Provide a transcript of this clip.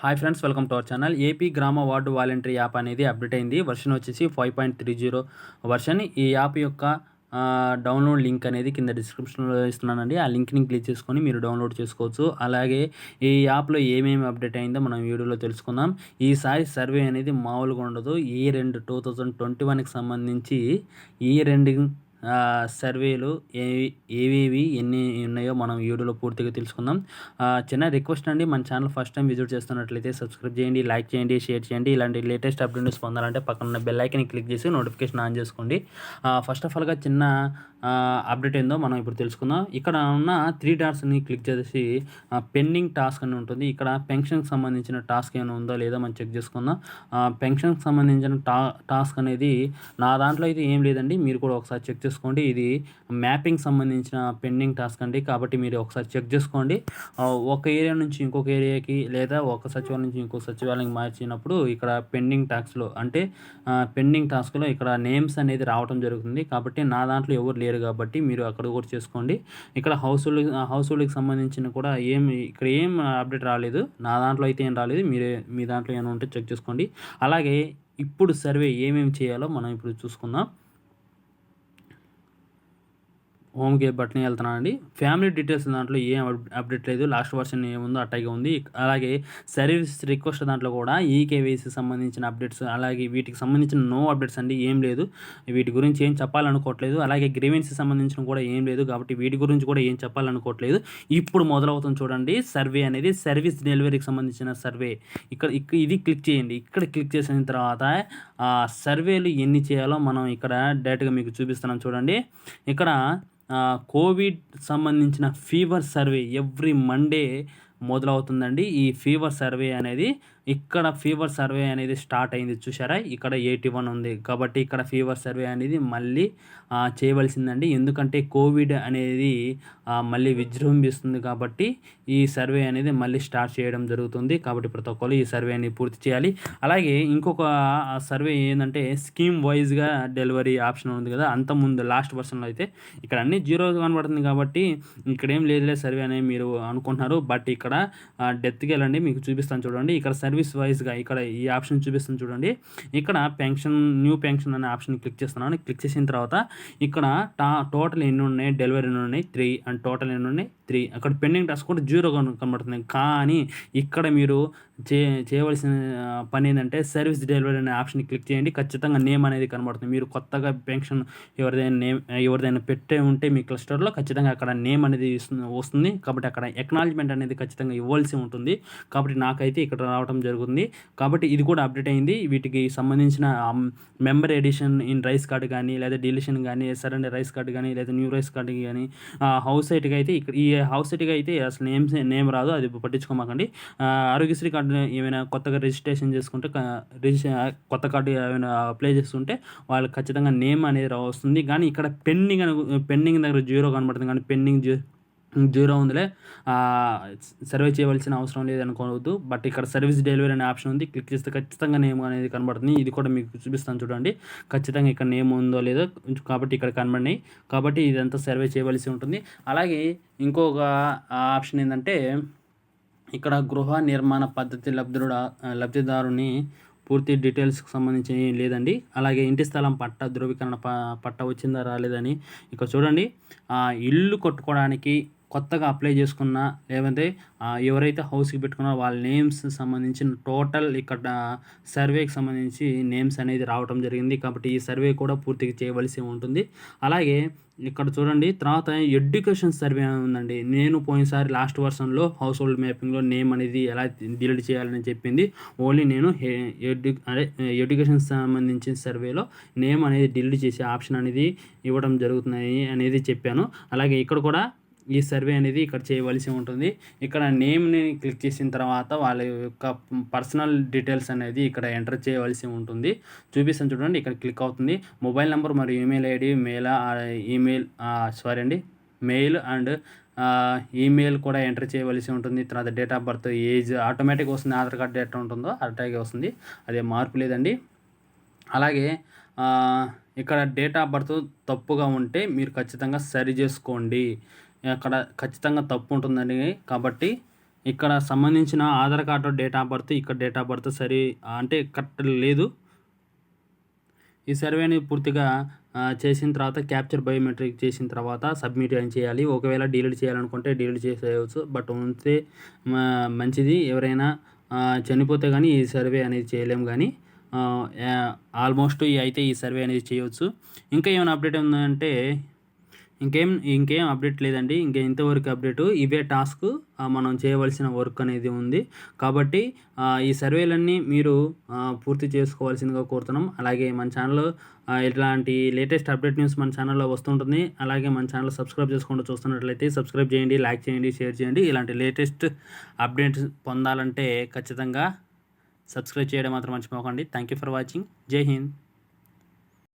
Hi friends welcome to our channel AP గ్రామ ward volunteer app అనేది update అయింది. Version వచ్చేసి five point three zero version ఈ app యొక్క డౌన్లోడ్ లింక్ అనేది కింద డిస్క్రిప్షన్లో ఇస్తున్నానండి. ఆ లింక్ని క్లిక్ చేసుకొని మీరు డౌన్లోడ్ చేసుకోవచ్చు. అలాగే ఈ యాప్లో ఏమేమి అప్డేట్ అయిందో మనం వీడియోలో తెలుసుకుందాం. ఈసారి సర్వే అనేది మామూలుగా ఉండదు. ఈ రెండు టూ థౌజండ్ ట్వంటీ వన్కి సంబంధించి ఈ రెండు సర్వేలు ఏవి ఏవేవి ఎన్ని ఉన్నాయో మనం వీడియోలో పూర్తిగా తెలుసుకుందాం. చిన్న రిక్వెస్ట్ అండి మన ఛానల్ ఫస్ట్ టైం విజిట్ చేస్తున్నట్లయితే సబ్స్క్రైబ్ చేయండి లైక్ చేయండి షేర్ చేయండి. ఇలాంటి లేటెస్ట్ అప్డేట్స్ పొందాలంటే పక్కన ఉన్న బెల్ ఐకన్ క్లిక్ చేసి నోటిఫికేషన్ ఆన్ చేసుకోండి. ఫస్ట్ ఆఫ్ ఆల్గా చిన్న అప్డేట్ ఏందో మనం ఇప్పుడు తెలుసుకుందాం. ఇక్కడ ఉన్న త్రీ డాట్స్ని క్లిక్ చేసి పెండింగ్ టాస్క్ అని ఉంటుంది. ఇక్కడ పెన్షన్కి సంబంధించిన టాస్క్ ఏమైనా ఉందో లేదో మనం చెక్ చేసుకుందాం. పెన్షన్కి సంబంధించిన టా టాస్క్ అనేది నా దాంట్లో అయితే ఏం లేదండి. మీరు కూడా ఒకసారి చెక్ చేసుకోండి ఇది మ్యాపింగ్ సంబంధించిన పెండింగ్ టాస్క్ అండి. కాబట్టి మీరు ఒకసారి చెక్ చేసుకోండి. ఒక ఏరియా నుంచి ఇంకొక ఏరియాకి లేదా ఒక సచివాలయం నుంచి ఇంకొక సచివాలయం మార్చినప్పుడు ఇక్కడ పెండింగ్ టాస్క్లో అంటే పెండింగ్ టాస్క్లో ఇక్కడ నేమ్స్ అనేది రావడం జరుగుతుంది. కాబట్టి నా దాంట్లో ఎవరు లేరు కాబట్టి మీరు అక్కడ కూడా చేసుకోండి. ఇక్కడ హౌస్ హోల్డ్ హౌస్ హోల్డ్కి సంబంధించిన కూడా ఏం ఇక్కడ ఏం అప్డేట్ రాలేదు. నా దాంట్లో అయితే ఏం రాలేదు. మీరే మీ దాంట్లో ఏమైనా ఉంటే చెక్ చేసుకోండి. అలాగే ఇప్పుడు సర్వే ఏమేమి చేయాలో మనం ఇప్పుడు చూసుకుందాం. హోమ్కి బట్టని వెళ్తున్నానండి ఫ్యామిలీ డీటెయిల్స్ దాంట్లో ఏం అప్- అప్డేట్ లేదు. లాస్ట్ వర్షన్ ఏముందో అట్టాగే ఉంది. అలాగే సర్వీస్ రిక్వెస్ట్ దాంట్లో కూడా ఈకేవైసీ సంబంధించిన అప్డేట్స్ అలాగే వీటికి సంబంధించిన నో అప్డేట్స్ అండి ఏం లేదు. వీటి గురించి ఏం చెప్పాలనుకోవట్లేదు. అలాగే గ్రీవెన్స్ సంబంధించిన కూడా ఏం లేదు కాబట్టి వీటి గురించి కూడా ఏం చెప్పాలనుకోవట్లేదు. ఇప్పుడు మొదలవుతుంది చూడండి. సర్వే అనేది సర్వీస్ డెలివరీకి సంబంధించిన సర్వే. ఇక్కడ ఇక్కడ ఇది క్లిక్ చేయండి. ఇక్కడ క్లిక్ చేసిన తర్వాత ఆ సర్వేలు ఎన్ని చేయాలో మనం ఇక్కడ డైరెక్ట్గా మీకు చూపిస్తున్నాం చూడండి. ఇక్కడ కోవిడ్ సంబంధించిన ఫీవర్ సర్వే ఎవ్రీ మండే మొదలవుతుందండి. ఈ ఫీవర్ సర్వే అనేది ఇక్కడ ఫీవర్ సర్వే అనేది స్టార్ట్ అయింది చూసారా ఇక్కడ ఎయిటీ వన్ ఉంది. కాబట్టి ఇక్కడ ఫీవర్ సర్వే అనేది మళ్ళీ చేయవలసిందండి. ఎందుకంటే కోవిడ్ అనేది మళ్ళీ విజృంభిస్తుంది కాబట్టి ఈ సర్వే అనేది మళ్ళీ స్టార్ట్ చేయడం జరుగుతుంది. కాబట్టి ప్రతి ఒక్కరు ఈ సర్వేని పూర్తి చేయాలి. అలాగే ఇంకొక సర్వే ఏంటంటే స్కీమ్ వైజ్గా డెలివరీ ఆప్షన్ ఉంది కదా. అంత ముందు లాస్ట్ వర్షన్లో అయితే ఇక్కడ అన్ని జీరో కనబడుతుంది కాబట్టి ఇక్కడ ఏం లేదులే సర్వే అని మీరు అనుకుంటున్నారు. బట్ ఇక్కడ ఇక్కడ డెత్కి వెళ్ళండి మీకు చూపిస్తాను చూడండి. ఇక్కడ సర్వీస్ వైజ్గా ఇక్కడ ఈ ఆప్షన్ చూపిస్తాను చూడండి. ఇక్కడ పెన్షన్ న్యూ పెన్షన్ అనే ఆప్షన్ క్లిక్ చేస్తున్నాను. క్లిక్ చేసిన తర్వాత ఇక్కడ టా టోటల్ ఎన్ని ఉన్నాయి? డెలివరీ ఎన్ని ఉన్నాయి? త్రీ అండ్ టోటల్ ఎన్ని ఉన్నాయి? త్రీ అక్కడ పెండింగ్ టాస్క్ కూడా జీరో కనబడుతుంది. కానీ ఇక్కడ మీరు చే చేయవలసిన పని ఏంటంటే సర్వీస్ డెలివరీ అనే ఆప్షన్ క్లిక్ చేయండి. ఖచ్చితంగా నేమ్ అనేది కనబడుతుంది. మీరు కొత్తగా పెన్షన్ ఎవరిదైనా నేమ్ ఎవరిదైనా పెట్టే ఉంటే మీ క్లస్టర్లో ఖచ్చితంగా అక్కడ నేమ్ అనేది వస్తుంది. కాబట్టి అక్కడ ఎక్నాలజ్మెంట్ అనేది ఖచ్చితంగా ఖచ్చితంగా ఇవ్వాల్సి ఉంటుంది. కాబట్టి నాకైతే ఇక్కడ రావడం జరుగుతుంది. కాబట్టి ఇది కూడా అప్డేట్ అయింది. వీటికి సంబంధించిన member addition in rice card కానీ లేదా డిలిషన్ కానీ సరెండర్ రైస్ కార్డు కానీ లేదా న్యూ రైస్ కార్డు కానీ హౌస్ సైట్కి అయితే ఇక్కడ ఈ హౌస్ సైట్కి అయితే అసలు నేమ్ నేమ్ రాదు. అది పట్టించుకోమాకండి. ఆరోగ్యశ్రీ కార్డు ఏమైనా కొత్తగా రిజిస్ట్రేషన్ చేసుకుంటే రిజిస్ట్రే కొత్త కార్డు ఏమైనా అప్లై చేస్తుంటే వాళ్ళకి ఖచ్చితంగా నేమ్ అనేది రా- వస్తుంది కానీ ఇక్కడ పెండింగ్ అని పెండింగ్ దగ్గర జీరో కనబడుతుంది. కానీ పెండింగ్ జీరో జీరో ఉందిలే. సర్వే చేయవలసిన అవసరం లేదు అనుకోవద్దు బట్ ఇక్కడ సర్వీస్ డెలివరీ అనే ఆప్షన్ ఉంది. క్లిక్ చేస్తే ఖచ్చితంగా నేమ్ అనేది కనబడుతుంది. ఇది కూడా మీకు చూపిస్తాను చూడండి. ఖచ్చితంగా ఇక్కడ నేమ్ ఉందో లేదో కాబట్టి ఇక్కడ కనబడినాయి. కాబట్టి ఇదంతా సర్వే చేయవలసి ఉంటుంది. అలాగే ఇంకొక ఆప్షన్ ఏంటంటే ఇక్కడ గృహ నిర్మాణ పద్ధతి లబ్ధుడు లబ్ధిదారుని పూర్తి డీటెయిల్స్కి సంబంధించి లేదండి. అలాగే ఇంటి స్థలం పట్ట ధృవీకరణ ప పట్ట వచ్చిందా రాలేదని. ఇక్కడ చూడండి. ఆ, ఇల్లు కట్టుకోవడానికి కొత్తగా అప్లై చేసుకున్న లేదంటే ఎవరైతే హౌస్కి పెట్టుకున్నారో వాళ్ళ నేమ్స్ సంబంధించిన టోటల్ ఇక్కడ సర్వేకి సంబంధించి నేమ్స్ అనేది రావడం జరిగింది. కాబట్టి ఈ సర్వే కూడా పూర్తిగా చేయవలసి ఉంటుంది. అలాగే ఇక్కడ చూడండి తర్వాత ఎడ్యుకేషన్ సర్వే అని ఉందండి. నేను పోయినసారి లాస్ట్ వర్షన్లో హౌస్ హోల్డ్ మ్యాపింగ్లో నేమ్ అనేది ఎలా డిలీట్ చేయాలని చెప్పింది. ఓన్లీ నేను ఎడ్యు అదే ఎడ్యుకేషన్ సంబంధించిన సర్వేలో నేమ్ అనేది డిలీట్ చేసే ఆప్షన్ అనేది ఇవ్వడం జరుగుతున్నాయి అనేది చెప్పాను. అలాగే ఇక్కడ కూడా ఈ సర్వే అనేది ఇక్కడ చేయవలసి ఉంటుంది. ఇక్కడ నేమ్ని క్లిక్ చేసిన తర్వాత వాళ్ళ యొక్క పర్సనల్ డీటెయిల్స్ అనేది ఇక్కడ ఎంటర్ చేయవలసి ఉంటుంది. చూపిస్తాను చూడండి ఇక్కడ క్లిక్ అవుతుంది. మొబైల్ నెంబర్ మరియు email ID mail email sorry అండి మెయిల్ అండ్ ఈమెయిల్ కూడా ఎంటర్ చేయవలసి ఉంటుంది. తర్వాత date of birth age automatic వస్తుంది ఆధార్ కార్డ్ డేటా ఉంటుందో అటాగే వస్తుంది. అదే మార్పు లేదండి. అలాగే ఇక్కడ డేట్ ఆఫ్ బర్త్ తప్పుగా ఉంటే మీరు ఖచ్చితంగా సరి చేసుకోండి. అక్కడ ఖచ్చితంగా తప్పు ఉంటుందండి. కాబట్టి ఇక్కడ సంబంధించిన Aadhaar card date of birth ఇక్కడ డేట్ ఆఫ్ బర్త్ సరి అంటే కరెక్ట్ లేదు. ఈ సర్వేని పూర్తిగా చేసిన తర్వాత క్యాప్చర్ బయోమెట్రిక్ చేసిన తర్వాత సబ్మిట్ అని చేయాలి? ఒకవేళ డిలీట్ చేయాలనుకుంటే డిలీట్ చేసేయవచ్చు. బట్ ఉంటే మంచిది. ఎవరైనా చనిపోతే కానీ ఈ సర్వే అనేది చేయలేము కానీ ఆల్మోస్ట్ అయితే ఈ సర్వే అనేది చేయవచ్చు. ఇంకా ఏమైనా అప్డేట్ ఉందంటే ఇంకేం ఇంకేం అప్డేట్ లేదండి. ఇంకా ఇంతవరకు అప్డేట్ ఇవే టాస్క్ మనం చేయవలసిన వర్క్ అనేది ఉంది. కాబట్టి ఈ సర్వేలన్నీ మీరు పూర్తి చేసుకోవాల్సిందిగా కోరుతున్నాం. అలాగే మన ఛానల్ ఇట్లాంటి లేటెస్ట్ అప్డేట్ న్యూస్ మన ఛానల్లో వస్తుంటుంది. అలాగే మన ఛానల్ సబ్స్క్రైబ్ చేసుకుంటూ చూస్తున్నట్లయితే సబ్స్క్రైబ్ చేయండి లైక్ చేయండి షేర్ చేయండి. ఇలాంటి లేటెస్ట్ అప్డేట్స్ పొందాలంటే ఖచ్చితంగా సబ్స్క్రైబ్ చేయడం మాత్రం మర్చిపోకండి. థ్యాంక్ యూ ఫర్ వాచింగ్ జై హింద్